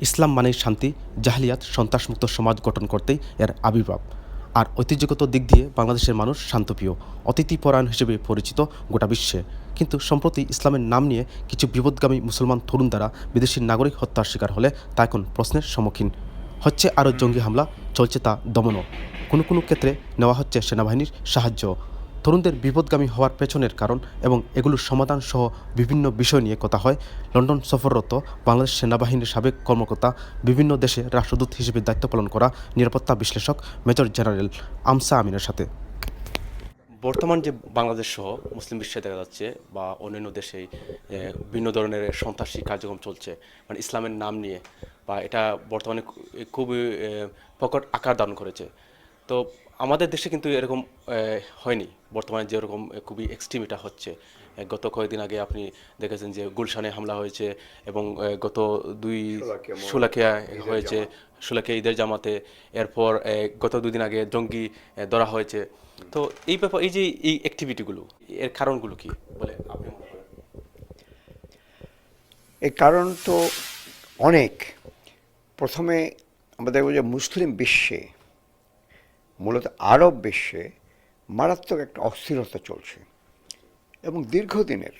ইসলাম মানেই শান্তি, জাহলিয়াত, সন্ত্রাসমুক্ত সমাজ গঠন করতেই এর আবির্ভাব। আর ঐতিহ্যগত দিক দিয়ে বাংলাদেশের মানুষ শান্তপ্রিয় অতিথিপরায়ণ হিসেবে পরিচিত গোটা বিশ্বে। কিন্তু সম্প্রতি ইসলামের নাম নিয়ে কিছু বিপদগামী মুসলমান তরুণ দ্বারা বিদেশি নাগরিক হত্যার শিকার হলে তা এখন প্রশ্নের সম্মুখীন। হচ্ছে আরও জঙ্গি হামলা, চলছে তা দমনও। কোনো কোনো ক্ষেত্রে নেওয়া হচ্ছে সেনাবাহিনীর সাহায্য। তরুণদের বিপদগামী হওয়ার পেছনের কারণ এবং এগুলোর সমাধান সহ বিভিন্ন বিষয় নিয়ে কথা হয়। লন্ডন সফররত বাংলাদেশ সেনাবাহিনীর সাবেক কর্মকর্তা, বিভিন্ন দেশে রাষ্ট্রদূত হিসেবে দায়িত্ব পালন করা নিরাপত্তা বিশ্লেষক মেজর জেনারেল আমসা আমিনের সাথে। বর্তমান যে বাংলাদেশ সহ মুসলিম বিশ্বে দেখা যাচ্ছে বা অন্যান্য দেশে বিভিন্ন ধরনের সন্ত্রাসী কার্যক্রম চলছে। মানে ইসলামের নাম নিয়ে বা এটা বর্তমানে খুবই প্রকট আকার ধারণ করেছে। তো আমাদের দেশে কিন্তু এরকম হয়নি। বর্তমানে যেরকম খুবই এক্সট্রিম এটা হচ্ছে। গত কয়েকদিন আগে আপনি দেখেছেন যে গুলশানে হামলা হয়েছে এবং গত দুই সুলাকিয়া হয়েছে সুলাকিয়া ঈদের জামাতে। এরপর গত দুদিন আগে জঙ্গি ধরা হয়েছে। তো এই ব্যাপার এই যে এই অ্যাক্টিভিটিগুলো এর কারণগুলো কি বলে আপনি মনে করেন? এর কারণ তো অনেক। প্রথমে আমরা দেখব যে মুসলিম বিশ্বে মূলত আরব বিশ্বে মারাত্মক একটা অস্থিরতা চলছে। এবং দীর্ঘদিনের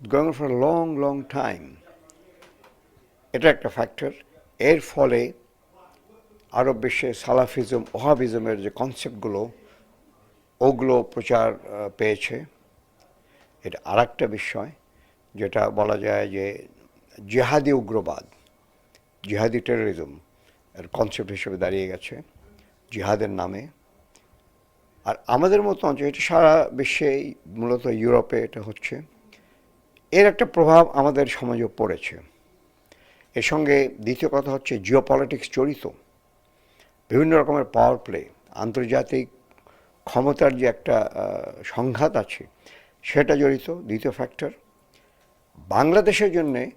going for long long time এটা একটা ফ্যাক্টর এর ফলে আরব বিশ্বে সালাফিজম, ওহাবিজমের যে কনসেপ্টগুলো ওগুলো প্রচার পেয়েছে। এটা আর একটা বিষয়, যেটা বলা যায় যে জেহাদি উগ্রবাদ, জেহাদি টেরোরিজম এর কনসেপ্ট হিসেবে দাঁড়িয়ে গেছে। জিহাদের নামে। আর আমাদের মতো অঞ্চল, এটা সারা বিশ্বেই মূলত ইউরোপে এটা হচ্ছে। এর একটা প্রভাব আমাদের সমাজে পড়েছে। এর সঙ্গে দ্বিতীয় কথা হচ্ছে জিও পলিটিক্স জড়িত। বিভিন্ন রকমের পাওয়ার প্লে আন্তর্জাতিক ক্ষমতার যে একটা সংঘাত আছে, সেটা জড়িত, দ্বিতীয় ফ্যাক্টর বাংলাদেশের জন্যে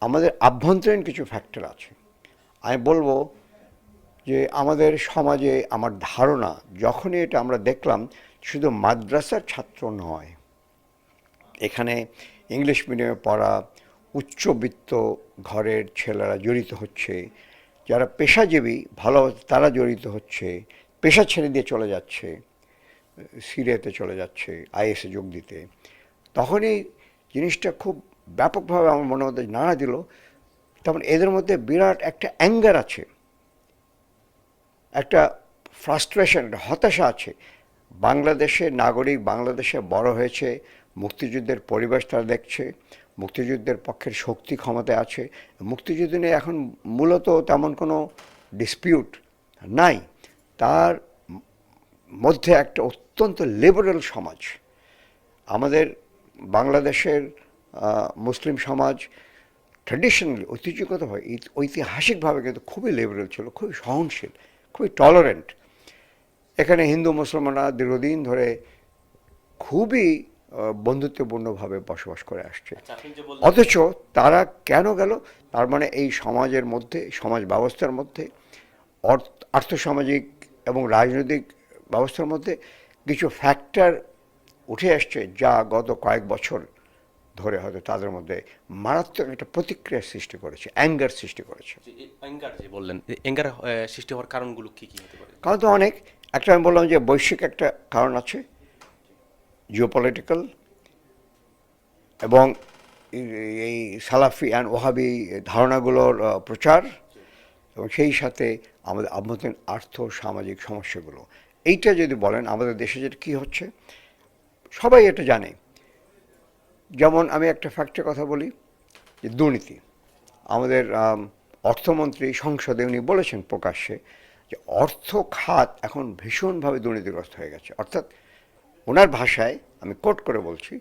আমাদের আভ্যন্তরীণ কিছু ফ্যাক্টর আছে। আমি বলব যে আমাদের সমাজে আমার ধারণা, যখনই এটা আমরা দেখলাম, শুধু মাদ্রাসার ছাত্র নয়, এখানে ইংলিশ মিডিয়ামে পড়া উচ্চবিত্ত ঘরের ছেলেরা জড়িত হচ্ছে, যারা পেশাজীবী, ভালো তারা জড়িত হচ্ছে, পেশা ছেড়ে দিয়ে চলে যাচ্ছে, সিরিয়াতে চলে যাচ্ছে, আইএসে যোগ দিতে। তখনই জিনিসটা খুব ব্যাপকভাবে আমার মনে মধ্যে নাড়া দিল। তখন এদের মধ্যে বিরাট একটা অ্যাঙ্গার আছে। একটা ফ্রাস্ট্রেশন একটা হতাশা আছে। বাংলাদেশের নাগরিক বাংলাদেশে বড় হয়েছে, মুক্তিযুদ্ধের পরিবেশ তারা দেখছে, মুক্তিযুদ্ধের পক্ষের শক্তি ক্ষমতা আছে। মুক্তিযুদ্ধ নিয়ে এখন মূলত তেমন কোনো ডিসপিউট নাই। তার মধ্যে একটা অত্যন্ত লিবারেল সমাজ। আমাদের বাংলাদেশের মুসলিম সমাজ ট্র্যাডিশনালি ঐতিহ্যগতভাবে, ঐতিহাসিকভাবে কিন্তু খুবই লিবারেল ছিল, খুবই সহনশীল। খুবই টলারেন্ট এখানে হিন্দু মুসলমানরা দীর্ঘদিন ধরে খুবই বন্ধুত্বপূর্ণভাবে বসবাস করে আসছে। আচ্ছা, অথচ তারা কেন গেল? তার মানে এই সমাজের মধ্যে সমাজ ব্যবস্থার মধ্যে অর্থ- আর্থসামাজিক এবং রাজনৈতিক ব্যবস্থার মধ্যে কিছু ফ্যাক্টর উঠে আসছে যা গত কয়েক বছর ধরে হয়তো তাদের মধ্যে মারাত্মক একটা প্রতিক্রিয়া সৃষ্টি করেছে অ্যাঙ্গার সৃষ্টি করেছে। অ্যাঙ্গার যে বললেন অ্যাঙ্গার সৃষ্টি হওয়ার কারণগুলো কি কি হতে পারে? কারণ তো অনেক একটা আমি বললাম যে বৈশ্বিক একটা কারণ আছে জিওপলিটিক্যাল এবং এই- এই সালাফি অ্যান্ড ওহাবি ধারণাগুলোর প্রচার এবং সেই সাথে আমাদের আভ্যন্তরীণ আর্থ সামাজিক সমস্যাগুলো। এইটা যদি বলেন আমাদের দেশে যেটা কী হচ্ছে সবাই এটা জানে। যেমন আমি একটা ফ্যাক্টের কথা বলি, যে দুর্নীতি। আমাদের অর্থমন্ত্রী সংসদে উনি বলেছেন প্রকাশ্যে যে অর্থ খাত এখন ভীষণভাবে দুর্নীতিগ্রস্ত হয়ে গেছে। অর্থাৎ ওনার ভাষায় আমি কোট করে বলছি,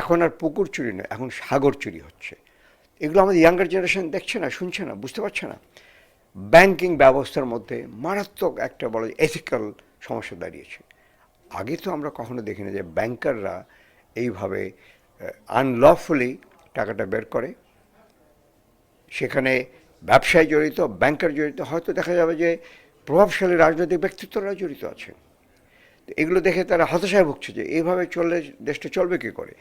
এখন আর পুকুর চুরি নয়, এখন সাগর চুরি হচ্ছে। এগুলো আমাদের ইয়াঙ্গার জেনারেশন দেখছে না, শুনছে না, বুঝতে পারছে না। ব্যাংকিং ব্যবস্থার মধ্যে মারাত্মক একটা বড় এথিক্যাল সমস্যা দাঁড়িয়েছে। আগে তো আমরা কখনো দেখিনি যে ব্যাংকাররা এইভাবে আনলফুলি টাকাটা বের করে। সেখানে ব্যবসায় জড়িত ব্যাংকার জড়িত, হয়তো দেখা যাবে যে প্রভাবশালী রাজনৈতিক ব্যক্তিত্বরা জড়িত আছে এগুলো দেখে তারা হতাশায় ভুগছে যে এইভাবে চললে দেশটা চলবে কী করে?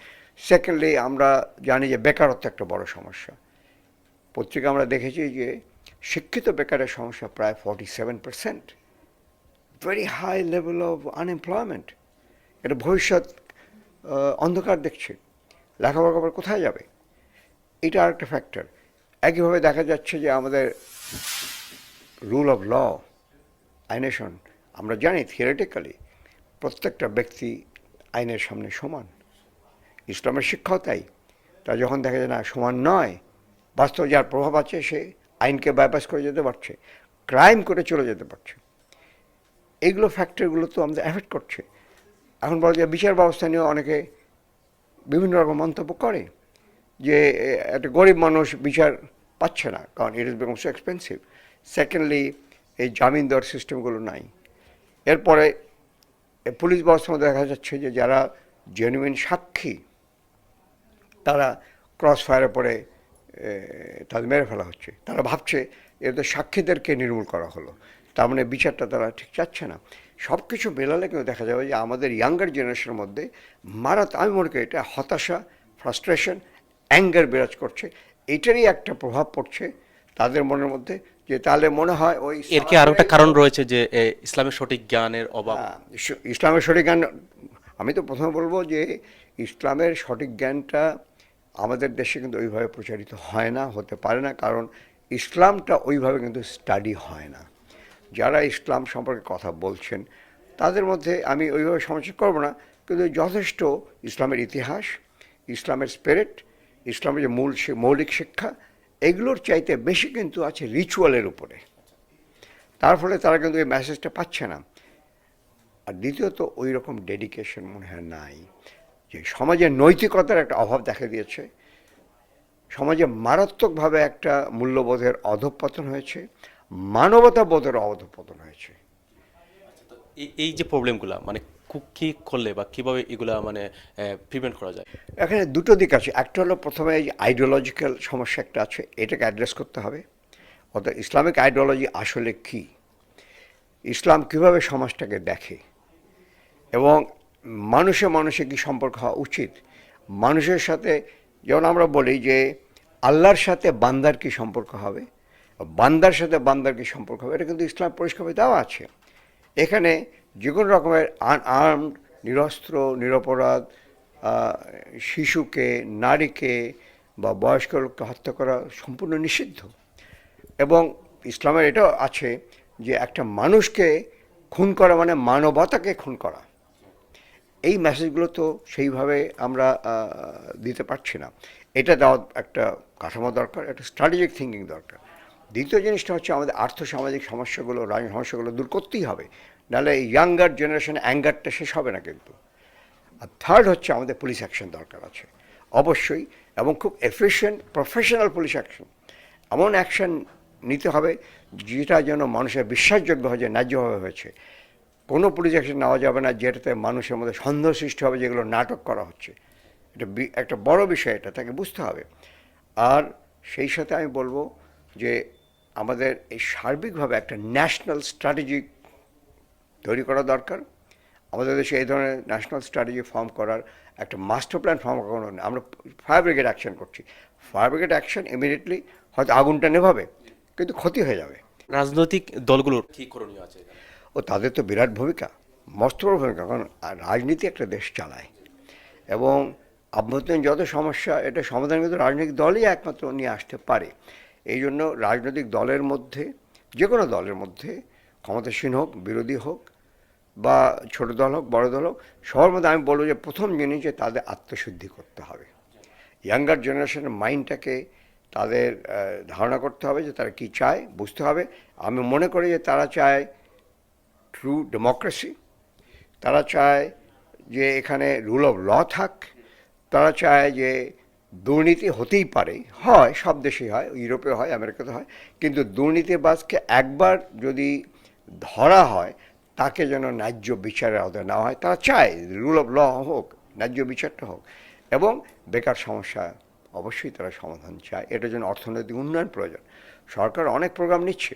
সেকেন্ডলি আমরা জানি যে বেকারত্ব একটা বড় সমস্যা। পত্রিকা আমরা দেখেছি যে শিক্ষিত বেকারের সমস্যা প্রায় forty seven percent very high level of unemployment এটা ভবিষ্যৎ অন্ধকার দেখছে। লেখাপড়া করে কোথায় যাবে? এটা আরেকটা ফ্যাক্টর একইভাবে দেখা যাচ্ছে যে আমাদের রুল অফ ল আইনেশন, আমরা জানি থিওরিটিক্যালি প্রত্যেকটা ব্যক্তি আইনের সামনে সমান। ইসলামের শিক্ষাও তাই। তা যখন দেখা যায় না সমান নয়, বাস্তব যার প্রভাব আছে সে আইনকে বাইপাস করে যেতে পারছে ক্রাইম করে চলে যেতে পারছে। এইগুলো ফ্যাক্টরগুলো তো আমাদের অ্যাফেক্ট করছে। এখন বলা যায় বিচার ব্যবস্থা নিয়ে অনেকে বিভিন্ন রকম মন্তব্য করে যে একটা গরিব মানুষ বিচার পাচ্ছে না, কারণ it is become so expensive secondly এই জামিন দেওয়ার সিস্টেমগুলো নাই। এরপরে পুলিশ ব্যবস্থার মধ্যে দেখা যাচ্ছে যে, যারা জেনুইন সাক্ষী, তারা ক্রস ফায়ারের পরে তাদের মেরে ফেলা হচ্ছে। তারা ভাবছে, এদের সাক্ষীদেরকে নির্মূল করা হলো। তার মানে বিচারটা তারা ঠিক চাচ্ছে না। সব কিছু মেলালে কিন্তু দেখা যাবে যে আমাদের ইয়াঙ্গার জেনারেশনের মধ্যে মারাত আমি মনে করি এটা হতাশা ফ্রাস্ট্রেশন অ্যাঙ্গার বিরাজ করছে। এটারই একটা প্রভাব পড়ছে তাদের মনের মধ্যে যে তাহলে মনে হয় ওই এর কি আরও একটা কারণ রয়েছে যে ইসলামের সঠিক জ্ঞানের অভাব? ইসলামের সঠিক জ্ঞান আমি তো প্রথমে বলব যে ইসলামের সঠিক জ্ঞানটা আমাদের দেশে কিন্তু ওইভাবে প্রচারিত হয় না হতে পারে না কারণ ইসলামটা ওইভাবে কিন্তু স্টাডি হয় না। যারা ইসলাম সম্পর্কে কথা বলছেন, তাদের মধ্যে আমি ওইভাবে সমালোচনা করব না, কিন্তু যথেষ্ট ইসলামের ইতিহাস, ইসলামের স্পিরিট ইসলামের যে মূল মৌলিক শিক্ষা, এগুলোর চাইতে বেশি কিন্তু আছে রিচুয়ালের উপরে। তার ফলে তারা কিন্তু এই মেসেজটা পাচ্ছে না। আর দ্বিতীয়ত ওই রকম ডেডিকেশন মনে হয় নাই, যে সমাজে নৈতিকতার একটা অভাব দেখা দিয়েছে। সমাজে মারাত্মকভাবে একটা মূল্যবোধের অধঃপতন হয়েছে। মানবতা বোধের অধঃপতন হয়েছে এই- এই যে প্রবলেমগুলো মানে কু- করলে বা কীভাবে এগুলা মানে প্রিভেন্ট করা যায়? এখানে দুটো দিক আছে। একটা হলো প্রথমে এই আইডিওলজিক্যাল সমস্যা একটা আছে এটাকে অ্যাড্রেস করতে হবে। অর্থাৎ ইসলামিক আইডিওলজি আসলে কি? ইসলাম কীভাবে সমাজটাকে দেখে? এবং মানুষে মানুষে কি সম্পর্ক হওয়া উচিত? মানুষের সাথে যেমন আমরা বলি যে আল্লাহর সাথে বান্দার কি সম্পর্ক হবে? বান্দার সাথে বান্দার কি সম্পর্ক হবে? এটা কিন্তু ইসলাম পরিষ্কারভাবে দেওয়া আছে। এখানে যে কোনো রকমের আনআর্মড নিরস্ত্র, নিরপরাধ শিশুকে, নারীকে বা বয়স্ক লোককে হত্যা করা সম্পূর্ণ নিষিদ্ধ। এবং ইসলামের এটাও আছে যে একটা মানুষকে খুন করা মানে মানবতাকে খুন করা। এই মেসেজগুলো তো সেইভাবে আমরা দিতে পারছি না। এটা দেওয়া একটা কাঠামো দরকার, একটা স্ট্র্যাটেজিক থিঙ্কিং দরকার। দ্বিতীয় জিনিসটা হচ্ছে আমাদের আর্থসামাজিক সমস্যাগুলো, রাজনৈতিক সমস্যাগুলো দূর করতেই হবে। নাহলে ইয়াঙ্গার জেনারেশন অ্যাঙ্গারটা শেষ হবে না কিন্তু। আর থার্ড হচ্ছে আমাদের পুলিশ অ্যাকশন দরকার আছে। অবশ্যই, এবং খুব এফিশিয়েন্ট প্রফেশনাল পুলিশ অ্যাকশন এমন অ্যাকশন নিতে হবে যেটা যেন মানুষের বিশ্বাসযোগ্য হয় যে ন্যায্যভাবে হয়েছে। কোনো পুলিশ অ্যাকশন নেওয়া যাবে না যেটাতে মানুষের মধ্যে সন্দেহ সৃষ্টি হবে যেগুলো নাটক করা হচ্ছে। এটা একটা বড় বিষয় এটা, তাকে বুঝতে হবে। আর সেই সাথে আমি বলব যে আমাদের এই সার্বিকভাবে একটা ন্যাশনাল স্ট্র্যাটেজি তৈরি করা দরকার। আমাদের দেশে এই ধরনের ন্যাশনাল স্ট্র্যাটেজি ফর্ম করার একটা মাস্টার প্ল্যান ফর্ম করানো। আমরা ফায়ার ব্রিগেড অ্যাকশন করছি। ফায়ার ব্রিগেড অ্যাকশন ইমিডিয়েটলি হয়তো আগুনটা নেভাবে কিন্তু ক্ষতি হয়ে যাবে। রাজনৈতিক দলগুলোর কী করণীয় আছে ও তাদের তো বিরাট ভূমিকা মস্ত বড় ভূমিকা কারণ রাজনীতি একটা দেশ চালায়। এবং আভ্যন্তরীণ যত সমস্যা এটা সমাধান কিন্তু রাজনৈতিক দলই একমাত্র নিয়ে আসতে পারে। এই জন্য রাজনৈতিক দলের মধ্যে, যে কোনো দলের মধ্যে, ক্ষমতাসীন হোক, বিরোধী হোক, বা ছোট দল হোক, বড় দল হোক, সবার মধ্যে আমি বলব যে প্রথম জিনিস যে তাদের আত্মশুদ্ধি করতে হবে। ইয়াঙ্গার জেনারেশনের মাইন্ডটাকে তাদের ধারণা করতে হবে যে তারা কি চায়, বুঝতে হবে। আমি মনে করি যে তারা চায় ট্রু ডেমোক্রেসি তারা চায় যে এখানে রুল অফ ল থাক, তারা চায় যে দুর্নীতি হতেই পারে। হয়, সব দেশেই হয় ইউরোপে হয় আমেরিকাতে হয়। কিন্তু দুর্নীতিবাজকে একবার যদি ধরা হয়, তাকে যেন ন্যায্য বিচারের আওতায় নেওয়া হয় তারা চায় রুল অফ ল হোক, ন্যায্য বিচারটা হোক। এবং বেকার সমস্যা অবশ্যই তারা সমাধান চায়। এটার জন্য অর্থনৈতিক উন্নয়ন প্রয়োজন। সরকার অনেক প্রোগ্রাম নিচ্ছে।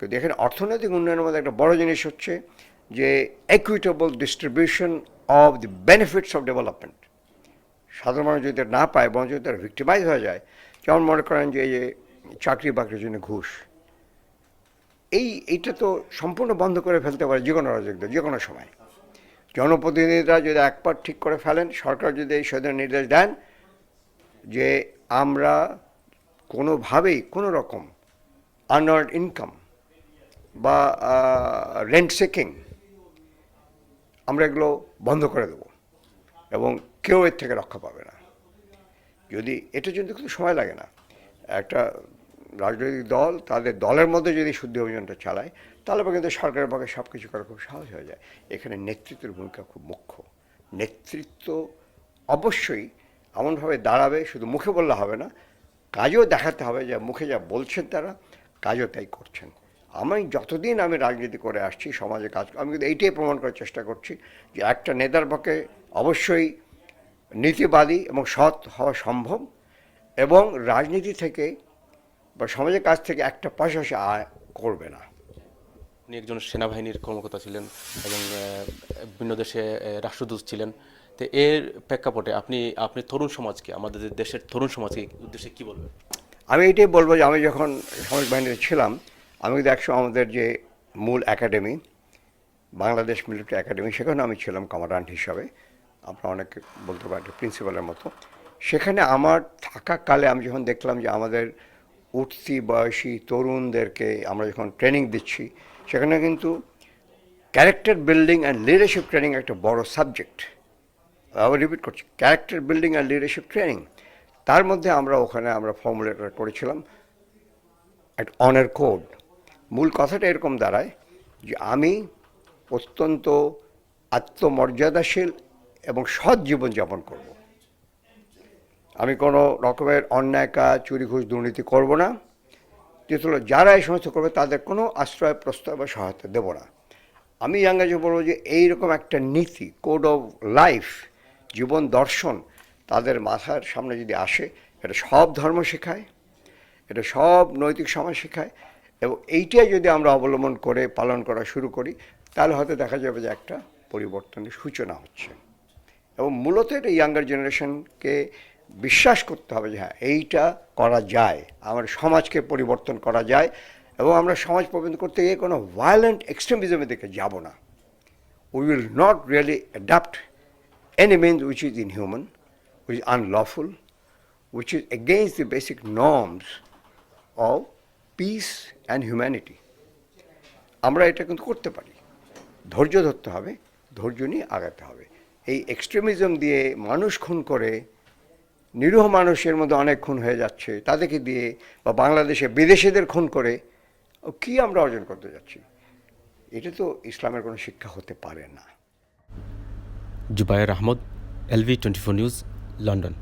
কিন্তু এখানে অর্থনৈতিক উন্নয়নের মধ্যে একটা বড় জিনিস হচ্ছে যে equitable distribution of the benefits of development সাধারণ মানুষ যদি না পায় বরং যদি তারা ভিক্টিমাইজ হয়ে যায়, যেমন মনে করেন যে এই যে চাকরি বাকরির জন্য ঘুষ, এই, এইটা তো সম্পূর্ণ বন্ধ করে ফেলতে পারে যে কোনো রাজনীতি যে কোনো সময়। জনপ্রতিনিধিরা যদি একবার ঠিক করে ফেলেন, সরকার যদি এই সদের নির্দেশ দেন যে আমরা কোনোভাবেই কোনো রকম আনআর্ড ইনকাম বা রেন্ট সেকিং আমরা এগুলো বন্ধ করে দেবো। এবং কেউ এর থেকে রক্ষা পাবে না। যদি এটার জন্য কিন্তু সময় লাগে না, একটা রাজনৈতিক দল তাদের দলের মধ্যে যদি শুদ্ধি অভিযানটা চালায়, তাহলে কিন্তু সরকারের পক্ষে সব কিছু করা খুব সহজ হয়ে যায়। এখানে নেতৃত্বের ভূমিকা খুব মুখ্য। নেতৃত্ব অবশ্যই এমনভাবে দাঁড়াবে, শুধু মুখে বললে হবে না, কাজেও দেখাতে হবে যে মুখে যা বলছেন তারা, কাজও তাই করছেন। আমি যতদিন আমি রাজনীতি করে আসছি, সমাজে কাজ, আমি কিন্তু এইটাই প্রমাণ করার চেষ্টা করছি যে একটা নেতার পক্ষে অবশ্যই নীতিবাদী এবং সৎ হওয়া সম্ভব এবং রাজনীতি থেকে বা সমাজের কাছ থেকে একটা পয়সা সে আয় করবে না। উনি একজন সেনাবাহিনীর কর্মকর্তা ছিলেন এবং বিভিন্ন দেশে রাষ্ট্রদূত ছিলেন। তো এর প্রেক্ষাপটে আপনি আপনি তরুণ সমাজকে আমাদের দেশের তরুণ সমাজকে উদ্দেশ্যে কি বলবেন? আমি এটাই বলব যে আমি যখন সমাজ বাহিনীতে ছিলাম আমি কিন্তু একসময় আমাদের যে মূল একাডেমি বাংলাদেশ মিলিটারি একাডেমি সেখানে আমি ছিলাম কমান্ডান্ট হিসাবে। আপনারা অনেকে বলতে পারেন প্রিন্সিপালের মতো। সেখানে আমার থাকাকালে আমি যখন দেখলাম যে আমাদের উঠতি বয়সী তরুণদেরকে আমরা যখন ট্রেনিং দিচ্ছি, সেখানে কিন্তু character building and leadership training একটা বড় সাবজেক্ট আবার রিপিট করছি character building and leadership training তার মধ্যে আমরা ওখানে আমরা ফর্মুলেটর করেছিলাম, একটা অনার কোড মূল কথাটা এরকম দাঁড়ায় যে আমি অত্যন্ত আত্মমর্যাদাশীল এবং সৎ জীবনযাপন করব। আমি কোনো রকমের অন্যায় কাজ, চুরি ঘুষ, দুর্নীতি করব না। হলো যারা এই সমস্ত করবে, তাদের কোনো আশ্রয় প্রস্তাব বা সহায়তা দেবো না। আমি ইয়াঙ্গাজে বলব যে, এইরকম একটা নীতি কোড অফ লাইফ জীবন দর্শন, তাদের মাথার সামনে যদি আসে, এটা সব ধর্ম শেখায়, এটা সব নৈতিক সমাজ শেখায়, এবং এইটাই যদি আমরা অবলম্বন করে, পালন করা শুরু করি, তাহলে হয়তো দেখা যাবে যে একটা পরিবর্তনের সূচনা হচ্ছে। এবং মূলত এটা ইয়াঙ্গার জেনারেশনকে বিশ্বাস করতে হবে যে হ্যাঁ এইটা করা যায় আমার সমাজকে পরিবর্তন করা যায় এবং আমরা সমাজ পরিবর্তন করতে গিয়ে কোনো ভায়োলেন্ট এক্সট্রিমিজমের দিকে যাব না। We will not really adopt any means which is inhuman, which is unlawful, which is against the basic norms of peace and humanity. আমরা এটা কিন্তু করতে পারি। ধৈর্য ধরতে হবে ধৈর্য নিয়ে আগাতে হবে। এই এক্সট্রিমিজম দিয়ে মানুষ খুন করে, নিরীহ মানুষের মধ্যে অনেক খুন হয়ে যাচ্ছে, তাদেরকে দিয়ে বা বাংলাদেশে বিদেশিদের খুন করে কি আমরা অর্জন করতে যাচ্ছি? এটা তো ইসলামের কোনো শিক্ষা হতে পারে না। Zubair Ahmed, LV twenty four news, London.